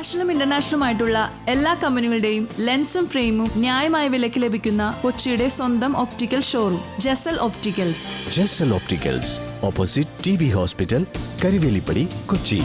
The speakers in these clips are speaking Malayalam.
നാഷണലും ഇന്റർനാഷണലും ആയിട്ടുള്ള എല്ലാ കമ്പനികളുടെയും ലെൻസും ഫ്രെയിമും ന്യായമായ വിലയ്ക്ക് ലഭിക്കുന്ന കൊച്ചിയുടെ സ്വന്തം optical showroom Jasal opticals Jasal opticals opposite T B hospital Karivelippady Kochi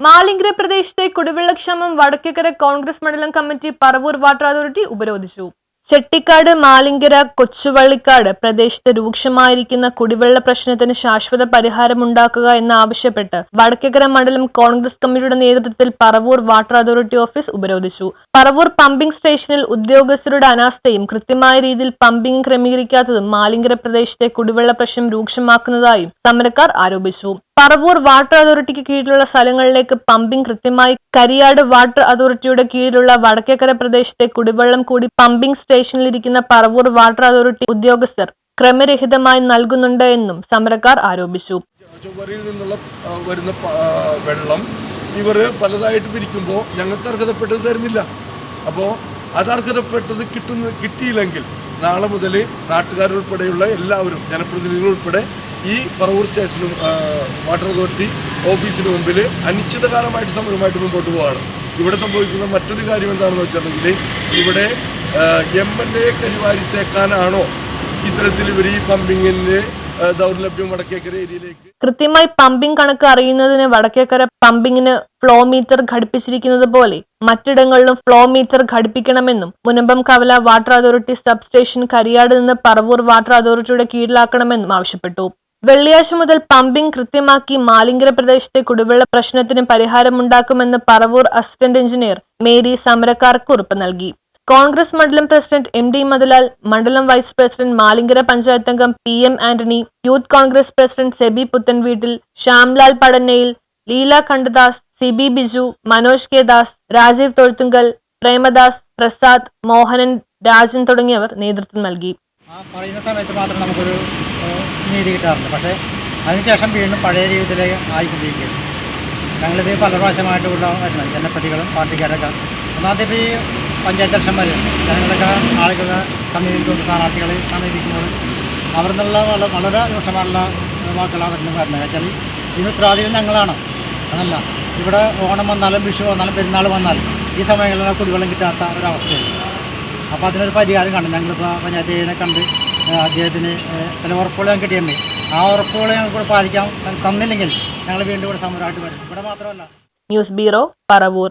Malinkara പ്രദേശത്തെ കുടിവെള്ളക്ഷാമം വടക്കേക്കര കോൺഗ്രസ് മണ്ഡലം കമ്മിറ്റി പറവൂർ വാട്ടർ അതോറിറ്റി ഉപരോധിച്ചു. ചെട്ടിക്കാട് മാലിങ്കര കൊച്ചുവള്ളിക്കാട് പ്രദേശത്ത് രൂക്ഷമായിരിക്കുന്ന കുടിവെള്ള പ്രശ്നത്തിന് ശാശ്വത പരിഹാരമുണ്ടാക്കുക എന്നാവശ്യപ്പെട്ട് വടക്കേക്കര മണ്ഡലം കോൺഗ്രസ് കമ്മിറ്റിയുടെ നേതൃത്വത്തിൽ പറവൂർ വാട്ടർ അതോറിറ്റി ഓഫീസ് ഉപരോധിച്ചു. പറവൂർ പമ്പിംഗ് സ്റ്റേഷനിൽ ഉദ്യോഗസ്ഥരുടെ അനാസ്ഥയും കൃത്യമായ രീതിയിൽ പമ്പിംഗ് ക്രമീകരിക്കാത്തതും മാലിങ്കര പ്രദേശത്തെ കുടിവെള്ള പ്രശ്നം രൂക്ഷമാക്കുന്നതായും സമരക്കാർ ആരോപിച്ചു. പറവൂർ വാട്ടർ അതോറിറ്റിക്ക് കീഴിലുള്ള സ്ഥലങ്ങളിലേക്ക് പമ്പിംഗ് കൃത്യമായി. കരിയാട് വാട്ടർ അതോറിറ്റിയുടെ കീഴിലുള്ള വടക്കേക്കര പ്രദേശത്തെ കുടിവെള്ളം കൂടി പമ്പിംഗ് സ്റ്റേഷനിലിരിക്കുന്ന പറവൂർ വാട്ടർ അതോറിറ്റി ഉദ്യോഗസ്ഥർ ക്രമരഹിതമായി നൽകുന്നുണ്ട് എന്നും സമരക്കാർ ആരോപിച്ചു. നിന്നുള്ള വരുന്ന വെള്ളം ഇവർ പലതായിട്ട് പിരിക്കുമ്പോൾ ഞങ്ങൾക്ക് അർഹതപ്പെട്ടത് തരുന്നില്ല. അപ്പോൾ അത് അർഹതപ്പെട്ടത് കിട്ടുന്ന കിട്ടിയില്ലെങ്കിൽ നാളെ മുതൽ നാട്ടുകാരുൾപ്പെടെയുള്ള എല്ലാവരും ജനപ്രതിനിധികൾ ഉൾപ്പെടെ ഈ പറവൂർ സ്റ്റേഷനും വാട്ടർ അതോറിറ്റി ഓഫീസിന് മുമ്പിൽ അനിശ്ചിതകാലമായിട്ട് സമരമായിട്ട് മുമ്പോട്ട് പോവുകയാണ് ഇവിടെ സംഭവിക്കുന്ന മറ്റൊരു കാര്യം എന്താണെന്ന് വെച്ചിട്ടുണ്ടെങ്കിൽ ഇവിടെ എം എൽ എ കരിവാരിത്തേക്കാനാണോ ഇത്തരത്തിൽ ഇവർ ഈ പമ്പിങ്ങിന് ദൗർലഭ്യം വടക്കേക്കര ഏരിയയിലേക്ക്? കൃത്യമായി പമ്പിംഗ് കണക്ക് അറിയുന്നതിന് വടക്കേക്കര പമ്പിങ്ങിന് ഫ്ലോ മീറ്റർ ഘടിപ്പിച്ചിരിക്കുന്നത് പോലെ മറ്റിടങ്ങളിലും ഫ്ലോ മീറ്റർ ഘടിപ്പിക്കണമെന്നും മുനമ്പം കവല water authority sub station Kariyad നിന്ന് പറവൂർ വാട്ടർ അതോറിറ്റിയുടെ കീഴിലാക്കണമെന്നും ആവശ്യപ്പെട്ടു. വെള്ളിയാഴ്ച മുതൽ പമ്പിംഗ് കൃത്യമാക്കി മാലിങ്കര പ്രദേശത്തെ കുടിവെള്ള പ്രശ്നത്തിന് പരിഹാരമുണ്ടാക്കുമെന്ന് പറവൂർ അസിസ്റ്റന്റ് എഞ്ചിനീയർ മേരി സമരക്കാർക്ക് ഉറപ്പ് നൽകി. കോൺഗ്രസ് മണ്ഡലം പ്രസിഡന്റ് എം ഡി മദലാൽ മണ്ഡലം വൈസ് പ്രസിഡന്റ് മാലിംഗര പഞ്ചായത്ത് അംഗം P M Antony youth Congress president Sebi Puthenveettil Shyamlal Padannayil Leela Khandadas Sibi Biju Manoj K Das Rajeev Thozhuthunkal Premadas Prasad Mohanan Rajan തുടങ്ങിയവർ നേതൃത്വം നൽകി. ആ പറയുന്ന സമയത്ത് മാത്രം നമുക്കൊരു നീതി കിട്ടാറുണ്ട്. പക്ഷേ അതിനുശേഷം വീണ്ടും പഴയ രീതിയിലേക്ക് ആയിക്കൊണ്ടിരിക്കുകയാണ്. ഞങ്ങളിത് പല പ്രാവശ്യമായിട്ട് ഇവിടെ വരുന്നത് ജനപ്രതികളും പാർട്ടിക്കാരൊക്കെ. ഒന്നാമത്തെ ഇപ്പോൾ ഈ പഞ്ചായത്ത് ഇലക്ഷന്മാർ ജനങ്ങളൊക്കെ ആളുകളെ സമീപിക്കുന്ന സ്ഥാനാർത്ഥികളെ സമീപിക്കുമ്പോൾ അവിടെ നിന്നുള്ള വളരെ വളരെ രൂക്ഷമായിട്ടുള്ള വാക്കുകളാണ് വരുന്നത്. വരുന്നത് വെച്ചാൽ ഇതിന് ഉത്തരവാദികൾ ഞങ്ങളാണ്. അതല്ല ഇവിടെ ഓണം വന്നാലും വിഷു വന്നാലും പെരുന്നാൾ വന്നാലും ഈ സമയങ്ങളിൽ കുടിവെള്ളം കിട്ടാത്ത ഒരവസ്ഥയാണ്. അപ്പോൾ അതിനൊരു പരിഹാരം കണ്ടു. ഞങ്ങളിപ്പോൾ പഞ്ചായത്തിനെ കണ്ട് അദ്ദേഹത്തിന് ചില ഉറപ്പുകൾ ഞങ്ങൾക്ക് കിട്ടിയിട്ടുണ്ട്. ആ ഉറപ്പുകൾ ഞങ്ങൾ കൂടെ പാലിക്കാൻ തന്നില്ലെങ്കിൽ ഞങ്ങൾ വീണ്ടും ഇവിടെ സമരമായിട്ട് വരും. ഇവിടെ മാത്രമല്ല. News bureau Paravur.